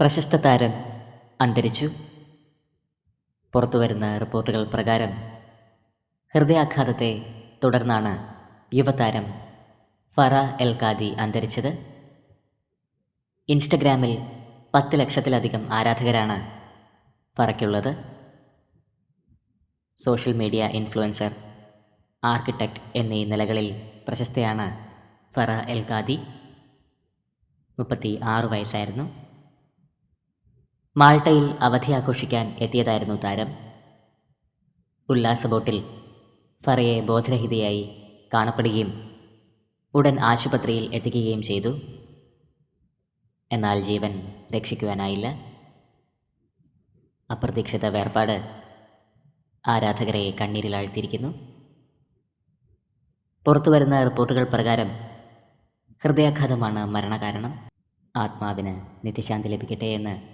പ്രശസ്ത താരം അന്തരിച്ചു. പുറത്തുവരുന്ന റിപ്പോർട്ടുകൾ പ്രകാരം ഹൃദയാഘാതത്തെ തുടർന്നാണ് യുവതാരം ഫറ എൽ അന്തരിച്ചത്. ഇൻസ്റ്റഗ്രാമിൽ പത്ത് ലക്ഷത്തിലധികം ആരാധകരാണ് ഫറയ്ക്കുള്ളത്. സോഷ്യൽ മീഡിയ ഇൻഫ്ലുവൻസർ ആർക്കിടെക്റ്റ് എന്നീ നിലകളിൽ പ്രശസ്തയാണ് ഫറ എൽ ഖാദി. മുപ്പത്തി ആറ് വയസ്സായിരുന്നു. മാൾട്ടയിൽ അവധി ആഘോഷിക്കാൻ എത്തിയതായിരുന്നു താരം. ഉല്ലാസ ബോട്ടിൽ ഫറയെ ബോധരഹിതയായി കാണപ്പെടുകയും ഉടൻ ആശുപത്രിയിൽ എത്തിക്കുകയും ചെയ്തു. എന്നാൽ ജീവൻ രക്ഷിക്കുവാനായില്ല. അപ്രതീക്ഷിത വേർപാട് ആരാധകരെ കണ്ണീരിലാഴ്ത്തിയിരിക്കുന്നു പുറത്തുവരുന്ന റിപ്പോർട്ടുകൾ പ്രകാരം ഹൃദയാഘാതമാണ് മരണകാരണം. ആത്മാവിന് നിത്യശാന്തി ലഭിക്കട്ടെ എന്ന്